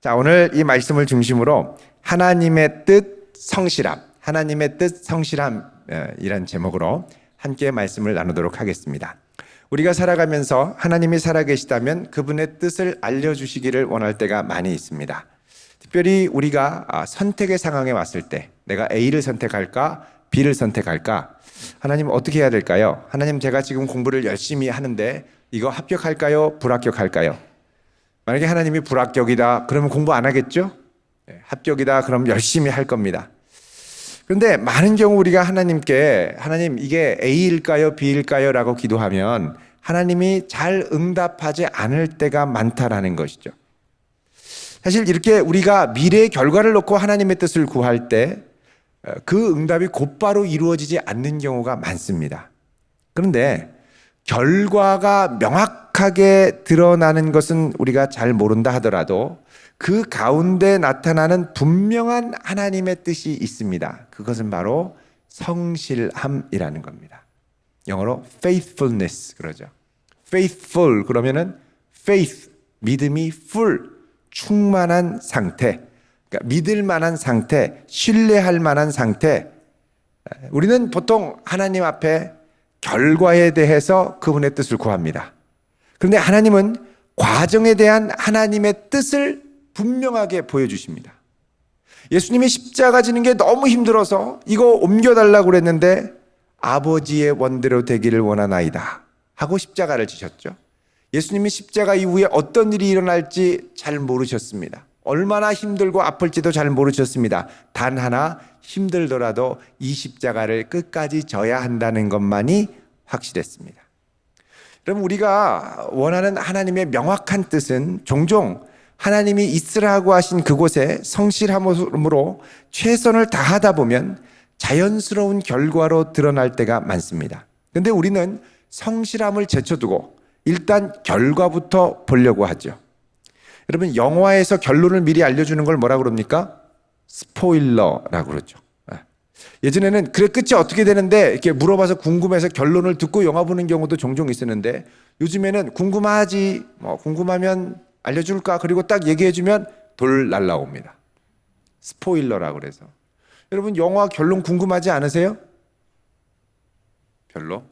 자, 오늘 이 말씀을 중심으로 하나님의 뜻 성실함, 하나님의 뜻 성실함이란 제목으로 함께 말씀을 나누도록 하겠습니다. 우리가 살아가면서 하나님이 살아계시다면 그분의 뜻을 알려주시기를 원할 때가 많이 있습니다. 특별히 우리가 아, 선택의 상황에 왔을 때 내가 A를 선택할까, B를 선택할까, 하나님 어떻게 해야 될까요? 하나님 제가 지금 공부를 열심히 하는데 이거 합격할까요? 불합격할까요? 만약에 하나님이 불합격이다, 그러면 공부 안 하겠죠? 예, 합격이다, 그럼 열심히 할 겁니다. 그런데 많은 경우 우리가 하나님께 하나님 이게 A일까요, B일까요? 라고 기도하면 하나님이 잘 응답하지 않을 때가 많다라는 것이죠. 사실 이렇게 우리가 미래의 결과를 놓고 하나님의 뜻을 구할 때 그 응답이 곧바로 이루어지지 않는 경우가 많습니다. 그런데 결과가 명확하게 드러나는 것은 우리가 잘 모른다 하더라도 그 가운데 나타나는 분명한 하나님의 뜻이 있습니다. 그것은 바로 성실함이라는 겁니다. 영어로 faithfulness 그러죠. faithful 그러면은 faith 믿음이 full 충만한 상태. 그러니까 믿을 만한 상태, 신뢰할 만한 상태. 우리는 보통 하나님 앞에 결과에 대해서 그분의 뜻을 구합니다. 그런데 하나님은 과정에 대한 하나님의 뜻을 분명하게 보여주십니다. 예수님이 십자가 지는 게 너무 힘들어서 이거 옮겨달라고 그랬는데 아버지의 원대로 되기를 원하나이다 하고 십자가를 지셨죠. 예수님이 십자가 이후에 어떤 일이 일어날지 잘 모르셨습니다. 얼마나 힘들고 아플지도 잘 모르셨습니다. 단 하나 힘들더라도 이 십자가를 끝까지 져야 한다는 것만이 확실했습니다. 그럼 우리가 원하는 하나님의 명확한 뜻은 종종 하나님이 있으라고 하신 그곳에 성실함으로 최선을 다하다 보면 자연스러운 결과로 드러날 때가 많습니다. 근데 우리는 성실함을 제쳐두고 일단 결과부터 보려고 하죠. 여러분 영화에서 결론을 미리 알려주는 걸 뭐라 그럽니까? 스포일러라고 그러죠. 예. 예전에는 그래 끝이 어떻게 되는데 이렇게 물어봐서 궁금해서 결론을 듣고 영화 보는 경우도 종종 있었는데 요즘에는 궁금하지 뭐 궁금하면 알려줄까 그리고 딱 얘기해주면 돌 날라옵니다. 스포일러라고 그래서 여러분 영화 결론 궁금하지 않으세요? 별로?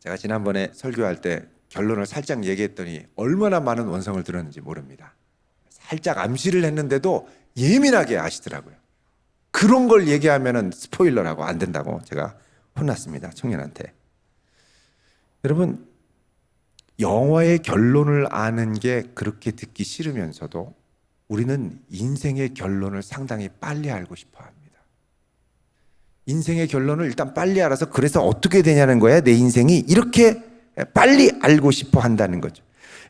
제가 지난번에 설교할 때 결론을 살짝 얘기했더니 얼마나 많은 원성을 들었는지 모릅니다. 살짝 암시를 했는데도 예민하게 아시더라고요. 그런 걸 얘기하면은 스포일러라고 안 된다고 제가 혼났습니다. 청년한테. 여러분, 영화의 결론을 아는 게 그렇게 듣기 싫으면서도 우리는 인생의 결론을 상당히 빨리 알고 싶어 합니다. 인생의 결론을 일단 빨리 알아서 그래서 어떻게 되냐는 거야. 내 인생이 이렇게 빨리 알고 싶어 한다는 거죠.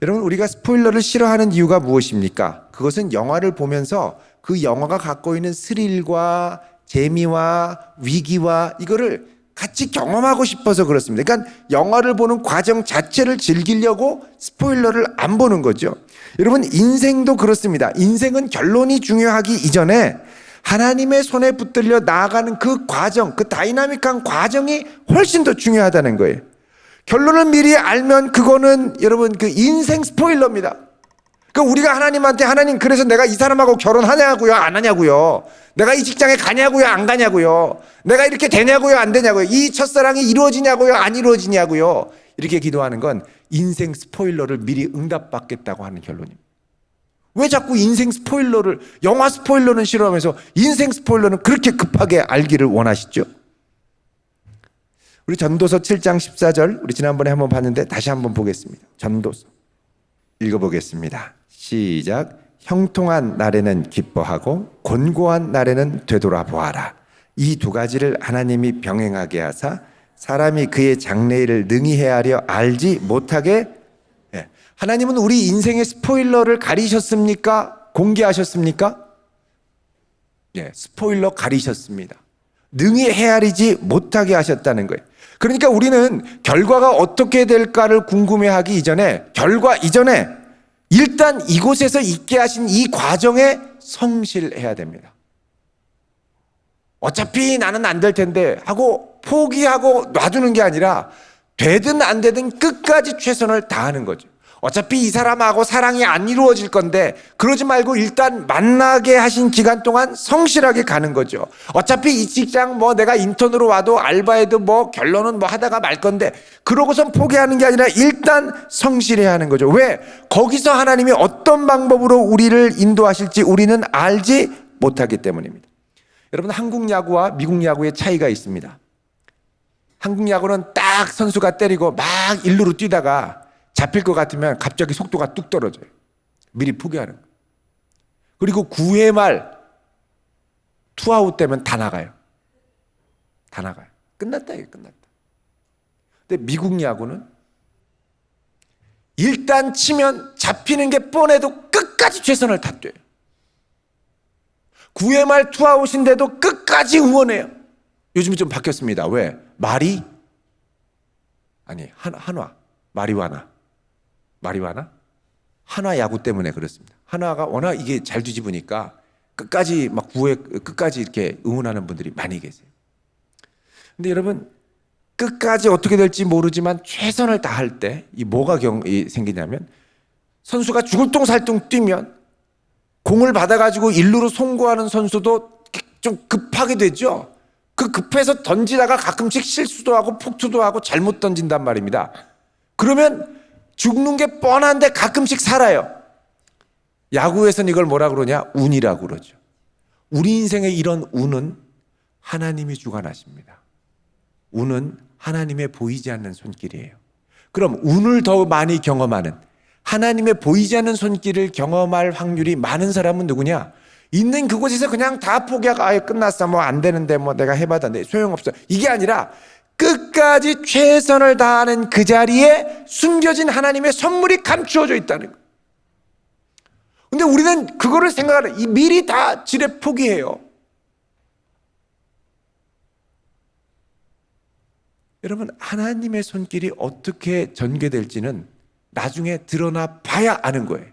여러분, 우리가 스포일러를 싫어하는 이유가 무엇입니까? 그것은 영화를 보면서 그 영화가 갖고 있는 스릴과 재미와 위기와 이거를 같이 경험하고 싶어서 그렇습니다. 그러니까 영화를 보는 과정 자체를 즐기려고 스포일러를 안 보는 거죠. 여러분, 인생도 그렇습니다. 인생은 결론이 중요하기 이전에 하나님의 손에 붙들려 나아가는 그 과정, 그 다이나믹한 과정이 훨씬 더 중요하다는 거예요. 결론을 미리 알면 그거는 여러분 그 인생 스포일러입니다. 그 우리가 하나님한테 하나님 그래서 내가 이 사람하고 결혼하냐고요, 안 하냐고요. 내가 이 직장에 가냐고요, 안 가냐고요. 내가 이렇게 되냐고요, 안 되냐고요. 이 첫사랑이 이루어지냐고요, 안 이루어지냐고요. 이렇게 기도하는 건 인생 스포일러를 미리 응답받겠다고 하는 결론입니다. 왜 자꾸 인생 스포일러를 영화 스포일러는 싫어하면서 인생 스포일러는 그렇게 급하게 알기를 원하시죠? 우리 전도서 7장 14절 우리 지난번에 한번 봤는데 다시 한번 보겠습니다. 전도서 읽어보겠습니다. 시작. 형통한 날에는 기뻐하고 곤고한 날에는 되돌아보아라. 이 두 가지를 하나님이 병행하게 하사 사람이 그의 장래일을 능히 헤아려 알지 못하게 예. 하나님은 우리 인생의 스포일러를 가리셨습니까? 공개하셨습니까? 예, 스포일러 가리셨습니다. 능히 헤아리지 못하게 하셨다는 거예요. 그러니까 우리는 결과가 어떻게 될까를 궁금해하기 이전에 결과 이전에 일단 이곳에서 있게 하신 이 과정에 성실해야 됩니다. 어차피 나는 안 될 텐데 하고 포기하고 놔두는 게 아니라 되든 안 되든 끝까지 최선을 다하는 거죠. 어차피 이 사람하고 사랑이 안 이루어질 건데 그러지 말고 일단 만나게 하신 기간 동안 성실하게 가는 거죠. 어차피 이 직장 뭐 내가 인턴으로 와도 알바해도 뭐 결론은 뭐 하다가 말 건데 그러고선 포기하는 게 아니라 일단 성실해야 하는 거죠. 왜? 거기서 하나님이 어떤 방법으로 우리를 인도하실지 우리는 알지 못하기 때문입니다. 여러분 한국 야구와 미국 야구의 차이가 있습니다. 한국 야구는 딱 선수가 때리고 막 일루로 뛰다가 잡힐 것 같으면 갑자기 속도가 뚝 떨어져요. 미리 포기하는 거. 그리고 9회 말 투아웃 되면 다 나가요. 다 나가요. 끝났다 이게 끝났다. 근데 미국 야구는 일단 치면 잡히는 게 뻔해도 끝까지 최선을 다뎌요. 9회 말 투아웃인데도 끝까지 응원해요. 요즘은 좀 바뀌었습니다. 왜? 말이 아니 한 한화 마리와나 마리와나 한화 야구 때문에 그렇습니다. 한화가 워낙 이게 잘 뒤집으니까 끝까지 막 9회 끝까지 이렇게 응원하는 분들이 많이 계세요. 근데 여러분 끝까지 어떻게 될지 모르지만 최선을 다할 때 이 뭐가 경, 이 생기냐면 선수가 죽을 똥살똥 뛰면 공을 받아가지고 일루로 송구하는 선수도 좀 급하게 되죠. 그 급해서 던지다가 가끔씩 실수도 하고 폭투도 하고 잘못 던진단 말입니다. 그러면 죽는 게 뻔한데 가끔씩 살아요. 야구에서는 이걸 뭐라 그러냐? 운이라고 그러죠. 우리 인생의 이런 운은 하나님이 주관하십니다. 운은 하나님의 보이지 않는 손길이에요. 그럼 운을 더 많이 경험하는 하나님의 보이지 않는 손길을 경험할 확률이 많은 사람은 누구냐? 있는 그곳에서 그냥 다 포기하고 아예 끝났어 뭐 안 되는데 뭐 내가 해봤는데 소용없어 이게 아니라 끝까지 최선을 다하는 그 자리에 숨겨진 하나님의 선물이 감추어져 있다는 거예요. 근데 우리는 그거를 생각하는 이 미리 다 지레 포기해요. 여러분 하나님의 손길이 어떻게 전개될지는 나중에 드러나 봐야 아는 거예요.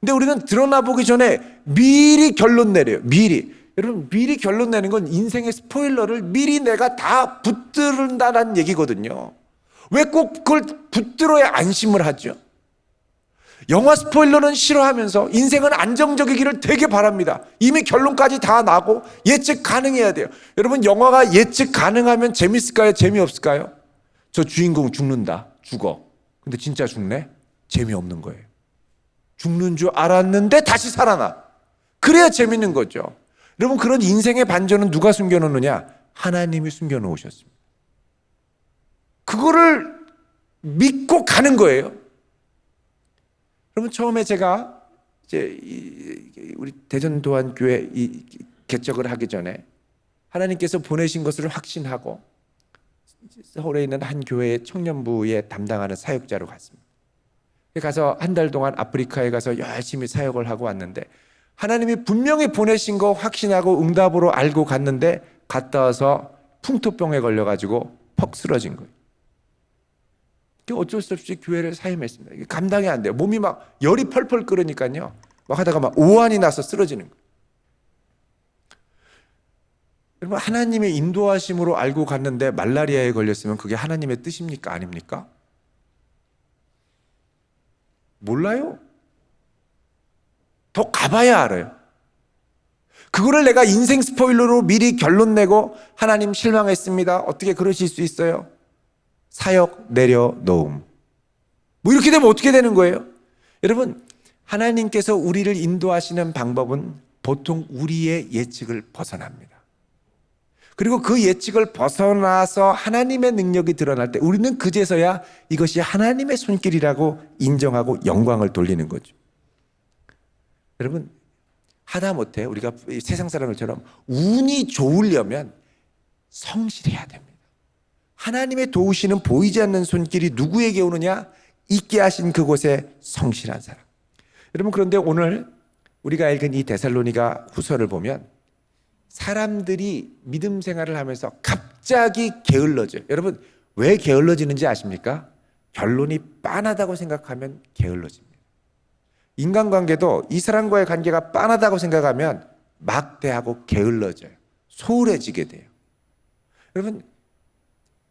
근데 우리는 드러나 보기 전에 미리 결론 내려요. 미리. 여러분 미리 결론 내는 건 인생의 스포일러를 미리 내가 다 붙들은다는 얘기거든요. 왜 꼭 그걸 붙들어야 안심을 하죠? 영화 스포일러는 싫어하면서 인생은 안정적이기를 되게 바랍니다. 이미 결론까지 다 나고 예측 가능해야 돼요. 여러분 영화가 예측 가능하면 재밌을까요? 재미없을까요? 저 주인공 죽는다. 죽어. 근데 진짜 죽네? 재미없는 거예요. 죽는 줄 알았는데 다시 살아나. 그래야 재밌는 거죠. 여러분 그런 인생의 반전은 누가 숨겨놓느냐? 하나님이 숨겨놓으셨습니다. 그거를 믿고 가는 거예요. 여러분 처음에 제가 이제 이- 우리 대전 도안 교회 이 개척을 하기 전에 하나님께서 보내신 것을 확신하고 서울에 있는 한 교회의 청년부에 담당하는 사역자로 갔습니다. 가서 한 달 동안 아프리카에 가서 열심히 사역을 하고 왔는데 하나님이 분명히 보내신 거 확신하고 응답으로 알고 갔는데 갔다 와서 풍토병에 걸려가지고 퍽 쓰러진 거예요. 그 어쩔 수 없이 교회를 사임했습니다. 이게 감당이 안 돼요. 몸이 막 열이 펄펄 끓으니까요. 막 하다가 막 오한이 나서 쓰러지는 거예요. 여러분 하나님의 인도하심으로 알고 갔는데 말라리아에 걸렸으면 그게 하나님의 뜻입니까 아닙니까? 몰라요. 더 가봐야 알아요. 그거를 내가 인생 스포일러로 미리 결론 내고 하나님 실망했습니다. 어떻게 그러실 수 있어요? 사역 내려놓음. 뭐 이렇게 되면 어떻게 되는 거예요? 여러분, 하나님께서 우리를 인도하시는 방법은 보통 우리의 예측을 벗어납니다. 그리고 그 예측을 벗어나서 하나님의 능력이 드러날 때 우리는 그제서야 이것이 하나님의 손길이라고 인정하고 영광을 돌리는 거죠. 여러분, 하다못해 우리가 이 세상 사람들처럼 운이 좋으려면 성실해야 됩니다. 하나님의 도우시는 보이지 않는 손길이 누구에게 오느냐? 있게 하신 그곳에 성실한 사람. 여러분 그런데 오늘 우리가 읽은 이 데살로니가 후서를 보면 사람들이 믿음 생활을 하면서 갑자기 게을러져요. 여러분 왜 게을러지는지 아십니까? 결론이 빤하다고 생각하면 게을러집니다. 인간관계도 이 사람과의 관계가 빤하다고 생각하면 막대하고 게을러져요. 소홀해지게 돼요. 여러분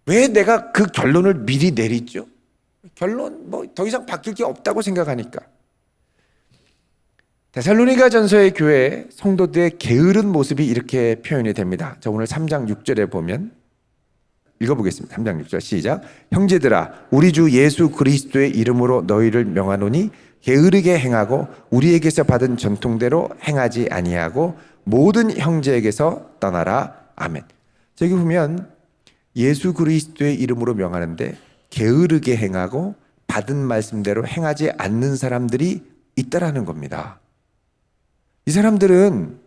왜 내가 그 결론을 미리 내리죠? 결론 뭐 더 이상 바뀔 게 없다고 생각하니까. 데살로니가 전서의 교회 성도들의 게으른 모습이 이렇게 표현이 됩니다. 저 오늘 3장 6절에 보면 읽어보겠습니다. 3장 6절 시작. 형제들아, 우리 주 예수 그리스도의 이름으로 너희를 명하노니 게으르게 행하고 우리에게서 받은 전통대로 행하지 아니하고 모든 형제에게서 떠나라. 아멘. 저기 보면 예수 그리스도의 이름으로 명하는데 게으르게 행하고 받은 말씀대로 행하지 않는 사람들이 있다라는 겁니다. 이 사람들은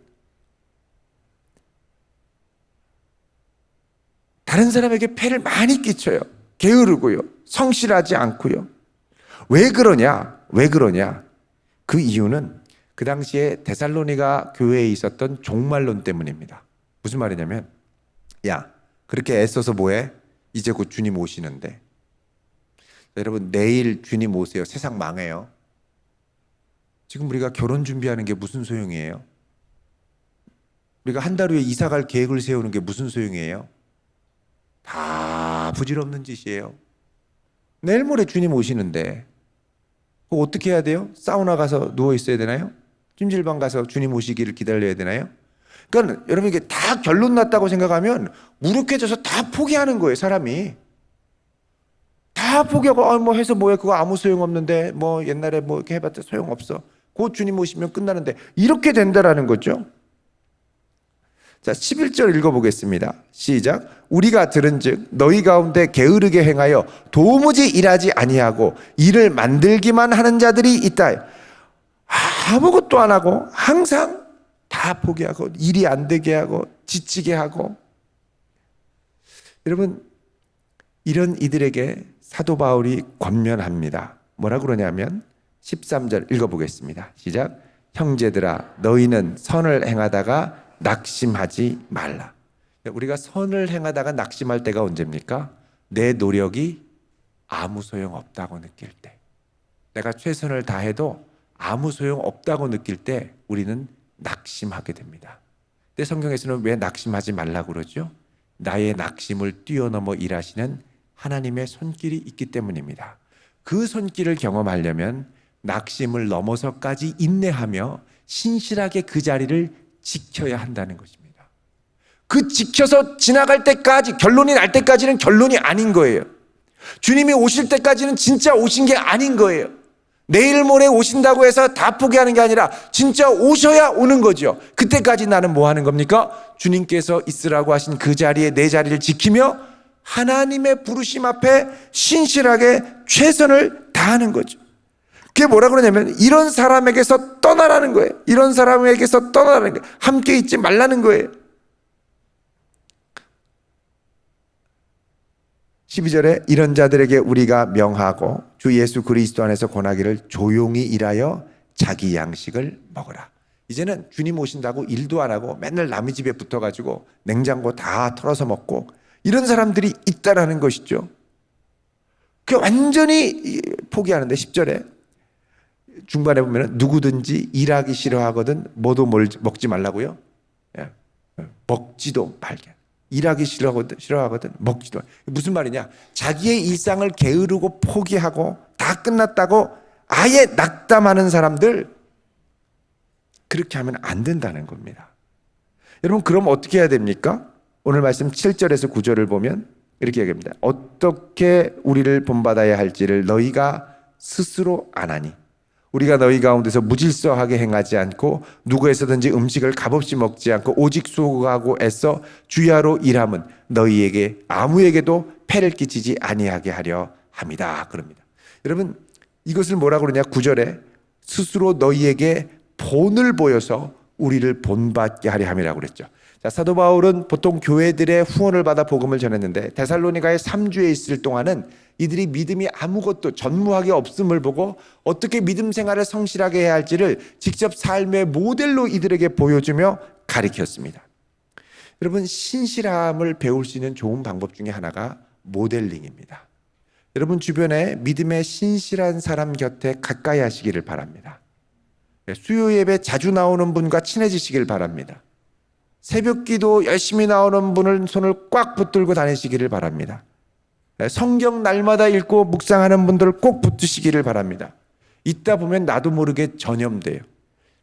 다른 사람에게 폐를 많이 끼쳐요. 게으르고요. 성실하지 않고요. 왜 그러냐? 왜 그러냐? 그 이유는 그 당시에 데살로니가 교회에 있었던 종말론 때문입니다. 무슨 말이냐면 야, 그렇게 애써서 뭐해? 이제 곧 주님 오시는데. 여러분, 내일 주님 오세요. 세상 망해요. 지금 우리가 결혼 준비하는 게 무슨 소용이에요? 우리가 한 달 후에 이사 갈 계획을 세우는 게 무슨 소용이에요? 다 부질없는 짓이에요. 내일 모레 주님 오시는데 어떻게 해야 돼요? 사우나 가서 누워 있어야 되나요? 찜질방 가서 주님 오시기를 기다려야 되나요? 그러니까 여러분 이게 다 결론 났다고 생각하면 무력해져서 다 포기하는 거예요, 사람이. 다 포기하고 아, 뭐 해서 뭐해 그거 아무 소용 없는데 뭐 옛날에 뭐 이렇게 해봤자 소용 없어. 곧 주님 오시면 끝나는데 이렇게 된다라는 거죠. 자, 11절 읽어보겠습니다. 시작. 우리가 들은 즉 너희 가운데 게으르게 행하여 도무지 일하지 아니하고 일을 만들기만 하는 자들이 있다. 아무것도 안 하고 항상 다 포기하고 일이 안 되게 하고 지치게 하고 여러분 이런 이들에게 사도 바울이 권면합니다. 뭐라 그러냐면 13절 읽어보겠습니다. 시작. 형제들아 너희는 선을 행하다가 낙심하지 말라. 우리가 선을 행하다가 낙심할 때가 언제입니까? 내 노력이 아무 소용 없다고 느낄 때. 내가 최선을 다해도 아무 소용 없다고 느낄 때 우리는 낙심하게 됩니다. 근데 성경에서는 왜 낙심하지 말라고 그러죠? 나의 낙심을 뛰어넘어 일하시는 하나님의 손길이 있기 때문입니다. 그 손길을 경험하려면 낙심을 넘어서까지 인내하며 신실하게 그 자리를 지켜야 한다는 것입니다. 그 지켜서 지나갈 때까지 결론이 날 때까지는 결론이 아닌 거예요. 주님이 오실 때까지는 진짜 오신 게 아닌 거예요. 내일 모레 오신다고 해서 다 포기하는 게 아니라 진짜 오셔야 오는 거죠. 그때까지 나는 뭐 하는 겁니까? 주님께서 있으라고 하신 그 자리에 내 자리를 지키며 하나님의 부르심 앞에 신실하게 최선을 다하는 거죠. 그게 뭐라 그러냐면 이런 사람에게서 떠나라는 거예요. 이런 사람에게서 떠나라는 거예요. 함께 있지 말라는 거예요. 12절에 이런 자들에게 우리가 명하고 주 예수 그리스도 안에서 권하기를 조용히 일하여 자기 양식을 먹어라. 이제는 주님 오신다고 일도 안 하고 맨날 남의 집에 붙어가지고 냉장고 다 털어서 먹고 이런 사람들이 있다라는 것이죠. 그 완전히 포기하는데 10절에 중반에 보면 누구든지 일하기 싫어하거든 뭐도 먹지 말라고요. 예. 먹지도 말게. 일하기 싫어하거든, 싫어하거든 먹지도 무슨 말이냐? 자기의 일상을 게으르고 포기하고 다 끝났다고 아예 낙담하는 사람들 그렇게 하면 안 된다는 겁니다. 여러분 그럼 어떻게 해야 됩니까? 오늘 말씀 7절에서 9절을 보면 이렇게 얘기합니다. 어떻게 우리를 본받아야 할지를 너희가 스스로 아나니 우리가 너희 가운데서 무질서하게 행하지 않고 누구에서든지 음식을 값없이 먹지 않고 오직 수고하고 애써 주야로 일함은 너희에게 아무에게도 폐를 끼치지 아니하게 하려 합니다. 그럽니다. 여러분 이것을 뭐라 그러냐 구절에 스스로 너희에게 본을 보여서 우리를 본받게 하려 함이라고 그랬죠. 자, 사도 바울은 보통 교회들의 후원을 받아 복음을 전했는데 데살로니가의 3주에 있을 동안은 이들이 믿음이 아무것도 전무하게 없음을 보고 어떻게 믿음 생활을 성실하게 해야 할지를 직접 삶의 모델로 이들에게 보여주며 가리켰습니다. 여러분 신실함을 배울 수 있는 좋은 방법 중에 하나가 모델링입니다. 여러분 주변에 믿음의 신실한 사람 곁에 가까이 하시기를 바랍니다. 수요 예배 자주 나오는 분과 친해지시길 바랍니다. 새벽 기도 열심히 나오는 분을 손을 꽉 붙들고 다니시기를 바랍니다. 성경 날마다 읽고 묵상하는 분들 꼭 붙으시기를 바랍니다. 있다 보면 나도 모르게 전염돼요.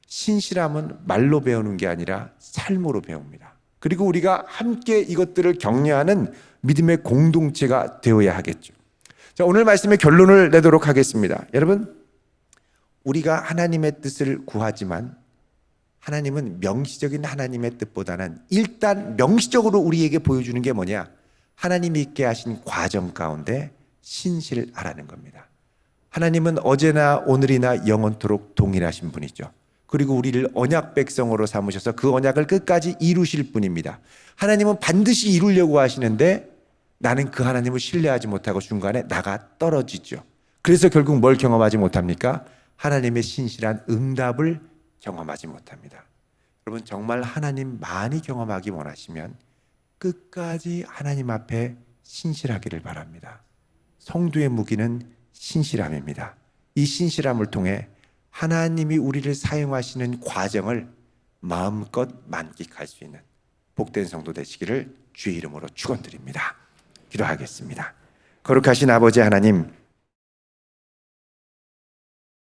신실함은 말로 배우는 게 아니라 삶으로 배웁니다. 그리고 우리가 함께 이것들을 격려하는 믿음의 공동체가 되어야 하겠죠. 자, 오늘 말씀의 결론을 내도록 하겠습니다. 여러분, 우리가 하나님의 뜻을 구하지만 하나님은 명시적인 하나님의 뜻보다는 일단 명시적으로 우리에게 보여주는 게 뭐냐? 하나님이 있게 하신 과정 가운데 신실하라는 겁니다. 하나님은 어제나 오늘이나 영원토록 동일하신 분이죠. 그리고 우리를 언약 백성으로 삼으셔서 그 언약을 끝까지 이루실 분입니다. 하나님은 반드시 이루려고 하시는데 나는 그 하나님을 신뢰하지 못하고 중간에 나가 떨어지죠. 그래서 결국 뭘 경험하지 못합니까? 하나님의 신실한 응답을 경험하지 못합니다. 여러분 정말 하나님 많이 경험하기 원하시면 끝까지 하나님 앞에 신실하기를 바랍니다. 성도의 무기는 신실함입니다. 이 신실함을 통해 하나님이 우리를 사용하시는 과정을 마음껏 만끽할 수 있는 복된 성도 되시기를 주의 이름으로 축원드립니다. 기도하겠습니다. 거룩하신 아버지 하나님,